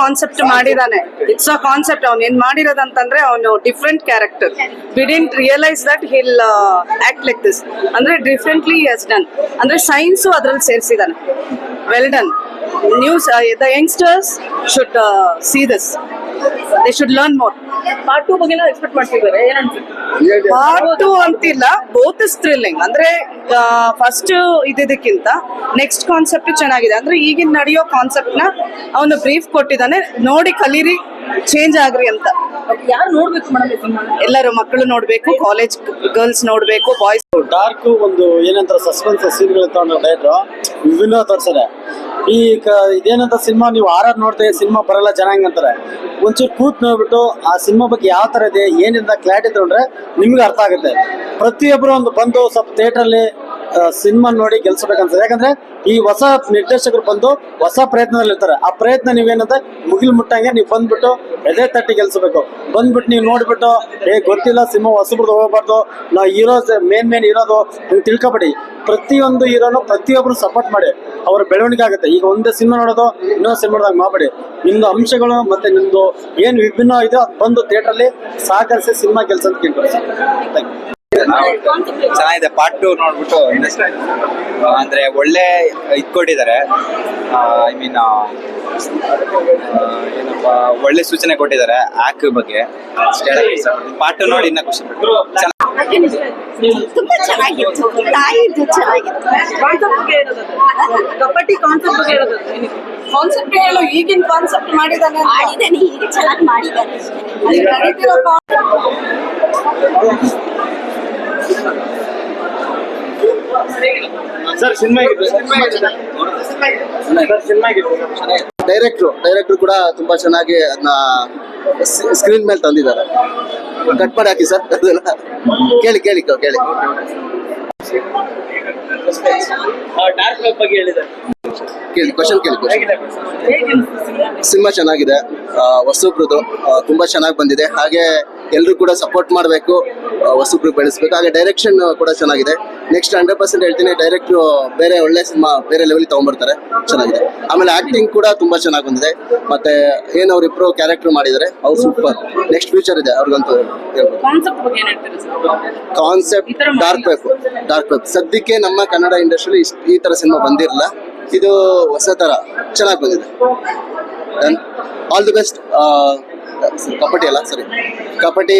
Concept ಮಾಡಿದಾನೆ. It's a concept ಅವ್ನು. ಏನ್ ಮಾಡಿರೋದಂತಂದ್ರೆ ಅವನು different character didn't realise that he'll act like this ಅಂದ್ರೆ ಡಿಫ್ರೆಂಟ್ಲಿ ಎಸ್ ಡನ್ ಅಂದ್ರೆ ಸೈನ್ಸ್ ಅದ್ರಲ್ಲಿ ಸೇರಿಸಿದಾನೆ. Well done news the youngsters should see this they should learn more part two ಬಗ್ಗೆ expect ಮಾಡ್ತಿದ್ದಾರೆ part two ಅಂತಿಲ್ಲ. ಬೋತ್ ಇಸ್ ಥ್ರಿಲ್ಲಿಂಗ್ ಅಂದ್ರೆ first ಇದಿದಕ್ಕಿಂತ next concept ಚೆನ್ನಾಗಿದೆ. ಅಂದ್ರೆ ಈಗಿನ ನಡೆಯೋ ಕಾನ್ಸೆಪ್ಟ್ನ ಅವನು ಬ್ರೀಫ್ ಕೊಟ್ಟಿದ್ದಾನೆ. ನೋಡಿ ಕಲೀರಿ ಚೇಂಜ್ ಆಗ್ರಿ ಅಂತ. ಯಾರು ನೋಡ್ಬೇಕು ಮೇಡಮ್ ಎಲ್ಲರು ಮಕ್ಕಳು ನೋಡ್ಬೇಕು ಕಾಲೇಜ್ ಗರ್ಲ್ಸ್ ನೋಡ್ಬೇಕು ಬಾಯ್ಸ್ ಡಾರ್ಕ್ ಒಂದು ಏನಂತ ಸಸ್ಪೆನ್ಸ್ ಸೀನ್ಗಳು ತಗೊಂಡು ಡೈರೆಕ್ಟ್ರು. ವಿಭಿನ್ನ ತೋರ್ಸರೆ ಈ ಇದೇನಂತ ಸಿನಿಮಾ ನೀವು ಆರ್ ಆರ್ ನೋಡ್ತಾ ಸಿನಿಮಾ ಬರಲ್ಲ ಚೆನ್ನಾಗಿ ಅಂತಾರೆ. ಒಂಚೂರು ಕೂತ್ ನೋಡ್ಬಿಟ್ಟು ಆ ಸಿನಿಮಾ ಬಗ್ಗೆ ಯಾವ ತರ ಇದೆ, ಏನಿಂದ ಕ್ಲಾರಿಟಿ ತಗೊಂಡ್ರೆ ನಿಮ್ಗೆ ಅರ್ಥ ಆಗುತ್ತೆ. ಪ್ರತಿಯೊಬ್ಬರು ಒಂದು ಬಂದು ಸ್ವಲ್ಪ ಥಿಯೇಟ್ರಲ್ಲಿ ಸಿನಿಮಾ ನೋಡಿ ಗೆಲ್ಸಬೇಕನ್ಸುತ್ತೆ ಯಾಕಂದ್ರೆ ಈ ಹೊಸ ನಿರ್ದೇಶಕರು ಬಂದು ಹೊಸ ಪ್ರಯತ್ನದಲ್ಲಿ ಇರ್ತಾರೆ ಆ ಪ್ರಯತ್ನ ನೀವೇನಂದ್ರೆ ಮುಗಿಲ್ ಮುಟ್ಟಂಗೆ ನೀವು ಬಂದ್ಬಿಟ್ಟು ಎದೆ ತಟ್ಟಿ ಗೆಲ್ಸಬೇಕು. ಬಂದ್ಬಿಟ್ಟು ನೀವು ನೋಡ್ಬಿಟ್ಟು, ಏ, ಗೊತ್ತಿಲ್ಲ, ಸಿನಿಮಾ ಹೊಸಬ್ರದ್ದು ಹೋಗ್ಬಾರ್ದು. ನಾ ಹೀರೋಸ್ ಮೇನ್ ಮೇನ್ ಇರೋದು ನೀವು ತಿಳ್ಕೊಬೇಡಿ. ಪ್ರತಿಯೊಂದು ಹೀರೋನು ಪ್ರತಿಯೊಬ್ರು ಸಪೋರ್ಟ್ ಮಾಡಿ. ಅವ್ರ ಬೆಳವಣಿಗೆ ಆಗುತ್ತೆ. ಈಗ ಒಂದೇ ಸಿನಿಮಾ ನೋಡೋದು, ಇನ್ನೊಂದು ಸಿನಿಮಾ ನೋಡೋದಾಗ ಮಾಡಬೇಡಿ. ನಿಮ್ದು ಅಂಶಗಳು ಮತ್ತೆ ನಿಮ್ದು ಏನು ವಿಭಿನ್ನ ಇದೆ ಬಂದು ಥಿಯೇಟ್ರಲ್ಲಿ ಸಹಕರಿಸಿ ಸಿನಿಮಾ ಕೆಲಸ ಅಂತ ಕೇಳ್ಕೊಳ್ತೀನಿ. ಥ್ಯಾಂಕ್ ಯು ಚೆನ್ನಾಗಿದೆ ಪಾರ್ಟ್ ಟು ನೋಡ್ಬಿಟ್ಟು ಅಂದ್ರೆ ಒಳ್ಳೆ ಇದ್ ಕೊಟ್ಟಿದ್ದಾರೆ ಐ ಮೀನ್ ಏನಪ್ಪ ಒಳ್ಳೆ ಸೂಚನೆ ಕೊಟ್ಟಿದ್ದಾರೆ ಆಕ್ ಬಗ್ಗೆ. ಪಾರ್ಟ್ ಟು ನೋಡಿ ಇನ್ನ ಖುಷಿ ಪಟ್ಟು ತುಂಬಾ ಚೆನ್ನಾಗಿತ್ತು. ತಾಯಿದ್ದು ಚೆನ್ನಾಗಿತ್ತು. ಕಾನ್ಸೆಪ್ಟ್ ಕಬಡ್ಡಿ ಕಾನ್ಸೆಪ್ಟ್ ಬಗ್ಗೆ ಹೇಳೋದು ಕಾನ್ಸೆಪ್ಟ್ ಹೇಳು ಈಗಿನ ಕಾನ್ಸೆಪ್ಟ್ ಮಾಡಿದಾನೆ. ಮಾಡಿದ್ದಾನೆ ಈಗ ಚೆನ್ನಾಗಿ. ಅಲ್ಲಿ ಸರ್ ಸಿನಿಮಾ ಸಿನಿಮಾ ಡೈರೆಕ್ಟ್ರು ಡೈರೆಕ್ಟ್ರು ಕೂಡ ತುಂಬಾ ಚೆನ್ನಾಗಿ ಅದನ್ನ ಸ್ಕ್ರೀನ್ ಮೇಲೆ ತಂದಿದ್ದಾರೆ. ಕಟ್ ಮಾಡಿ ಹಾಕಿ ಸರ್ ಅದೆಲ್ಲ. ಕೇಳಿ ಕೇಳಿ ಕೇಳಿ. ಕೇಳಿ ಕ್ವಶನ್ ಕೇಳಿ ಕ್ವಶನ್ ಸಿನಿಮಾ? ಚೆನ್ನಾಗಿದೆ. ಆ, ಹೊಸಬ್ರದ್ದು ತುಂಬಾ ಚೆನ್ನಾಗಿ ಬಂದಿದೆ. ಹಾಗೆ ಎಲ್ಲರೂ ಕೂಡ ಸಪೋರ್ಟ್ ಮಾಡಬೇಕು. ಹೊಸಬ್ರು ಬೆಳೆಸ್ಬೇಕು. ಹಾಗೆ ಡೈರೆಕ್ಷನ್ ಕೂಡ ಚೆನ್ನಾಗಿದೆ. ನೆಕ್ಸ್ಟ್ ಹಂಡ್ರೆಡ್ ಪರ್ಸೆಂಟ್ ಹೇಳ್ತೀನಿ ಡೈರೆಕ್ಟ್ ಬೇರೆ ಒಳ್ಳೆ ಸಿನಿಮಾ ಬೇರೆ ಲೆವೆಲ್ ತಗೊಂಡ್ಬರ್ತಾರೆ. ಚೆನ್ನಾಗಿದೆ. ಆಮೇಲೆ ಆಕ್ಟಿಂಗ್ ಕೂಡ ತುಂಬಾ ಚೆನ್ನಾಗಿ ಬಂದಿದೆ. ಮತ್ತೆ ಏನ್ ಅವ್ರಿಬ್ರು ಕ್ಯಾರೆಕ್ಟರ್ ಮಾಡಿದ್ದಾರೆ ಅವ್ರು ಸೂಪರ್ ನೆಕ್ಸ್ಟ್ ಫ್ಯೂಚರ್ ಇದೆ ಅವ್ರಿಗಂತೂ concept dark web dark web ಸದ್ಯಕ್ಕೆ ನಮ್ಮ ಕನ್ನಡ ಇಂಡಸ್ಟ್ರಿಲಿ ಈ ತರ ಸಿನಿಮಾ ಬಂದಿರಲ್ಲ. ಇದು ಹೊಸ ತರ ಚೆನ್ನಾಗಿ ಬಂದಿದೆ. ಆಲ್ ದಿ ಬೆಸ್ಟ್ ಕಬಡ್ಡಿ ಅಲ್ಲ ಸರಿ ಕಬಡ್ಡಿ